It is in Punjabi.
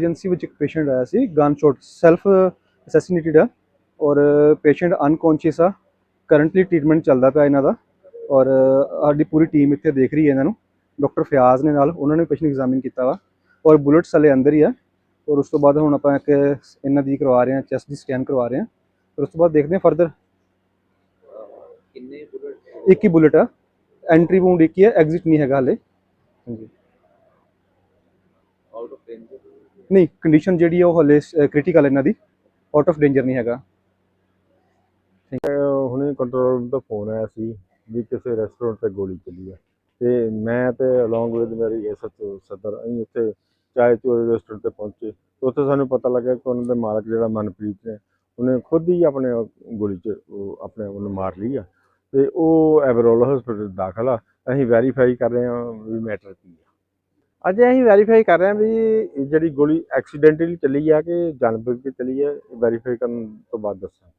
ਐਮਰਜੈਂਸੀ ਵਿੱਚ ਇੱਕ ਪੇਸ਼ੈਂਟ ਆਇਆ ਸੀ ਗਨ ਸ਼ਾਟ ਸੈਲਫ ਅਸੈਸੀਨੇਟਡ ਆ ਔਰ ਪੇਸ਼ੈਂਟ ਅਨਕੌਂਸ਼ੀਅਸ ਆ। ਕਰੰਟਲੀ ਟ੍ਰੀਟਮੈਂਟ ਚੱਲਦਾ ਪਿਆ ਇਹਨਾਂ ਦਾ ਔਰ ਸਾਡੀ ਪੂਰੀ ਟੀਮ ਇੱਥੇ ਦੇਖ ਰਹੀ ਹੈ ਇਹਨਾਂ ਨੂੰ। ਡਾਕਟਰ ਫਿਆਜ਼ ਨੇ ਨਾਲ ਉਹਨਾਂ ਨੇ ਪੇਸ਼ੈਂਟ ਐਗਜ਼ਾਮਿਨ ਕੀਤਾ ਵਾ ਔਰ ਬੁਲੇਟਸ ਹਲੇ ਅੰਦਰ ਹੀ ਆ ਔਰ ਉਸ ਤੋਂ ਬਾਅਦ ਹੁਣ ਆਪਾਂ ਇੱਕ ਇਹਨਾਂ ਦੀ ਕਰਵਾ ਰਹੇ ਹਾਂ ਚੈਸਟ ਦੀ ਸਕੈਨ ਕਰਵਾ ਰਹੇ ਹਾਂ। ਫਿਰ ਉਸ ਤੋਂ ਬਾਅਦ ਦੇਖਦੇ ਹਾਂ ਫਰਦਰ ਕਿੰਨੇ ਬੁਲਟ? ਇੱਕ ਹੀ ਬੁਲੇਟ ਆ। ਐਂਟਰੀ ਵੂੰਡ ਇੱਕ ਹੀ ਹੈ ਐਗਜ਼ਿਟ ਨਹੀਂ ਹੈਗਾ ਹਲੇ। ਹਾਂਜੀ। ਆਊਟ ਆਫ ਰੇਂਜ ਨਹੀਂ ਕੰਡੀਸ਼ਨ ਜਿਹੜੀ ਆ ਉਹ ਹਲੇ ਕ੍ਰਿਟੀਕਲ ਇਹਨਾਂ ਦੀ। ਆਊਟ ਆਫ ਡੇਂਜਰ ਨਹੀਂ ਹੈਗਾ। ਹੁਣੇ ਕੰਟਰੋਲ ਰੂਮ ਤੋਂ ਫੋਨ ਆਇਆ ਸੀ ਵੀ ਕਿਸੇ ਰੈਸਟੋਰੈਂਟ ਤੇ ਗੋਲੀ ਚੱਲੀ ਹੈ ਤੇ ਮੈਂ ਤੇ ਅਲੋਂਗ ਵਿਦ ਮੇਰੀ ਐਸਐਚਓ ਸਦਰ ਅਸੀਂ ਉੱਥੇ ਚਾਏ ਚੋਰੇ ਰੈਸਟੋਰੈਂਟ ਤੇ ਪਹੁੰਚੇ। ਉੱਥੇ ਸਾਨੂੰ ਪਤਾ ਲੱਗਾ ਕਿ ਉਹਨਾਂ ਦੇ ਮਾਲਕ ਜਿਹੜਾ ਮਨਪ੍ਰੀਤ ਨੇ ਉਹਨੇ ਖੁਦ ਹੀ ਆਪਣੇ ਗੋਲੀ ਚ ਉਹ ਆਪਣੇ ਆਪ ਨੂੰ ਮਾਰ ਲਈ ਆ। ਤੇ ਉਹ ਐਵਰੋਲ ਹਸਪੀਟਲ ਦਾਖਲ ਆ। ਅਸੀਂ ਵੈਰੀਫਾਈ ਕਰ ਰਹੇ ਹਾਂ ਵੀ ਮੈਟਰ ਕੀ ਆ। ਅੱਜ ਅਸੀਂ ਵੈਰੀਫਾਈ ਕਰ ਰਹੇ ਹਾਂ ਵੀ ਇਹ ਜਿਹੜੀ ਗੋਲੀ ਐਕਸੀਡੈਂਟਲੀ ਚੱਲੀ ਆ ਕਿ ਜਾਣਬੁੱਝ ਕੇ ਚੱਲੀ ਹੈ ਵੈਰੀਫਾਈ ਕਰਨ ਤੋਂ ਬਾਅਦ ਦੱਸਾਂ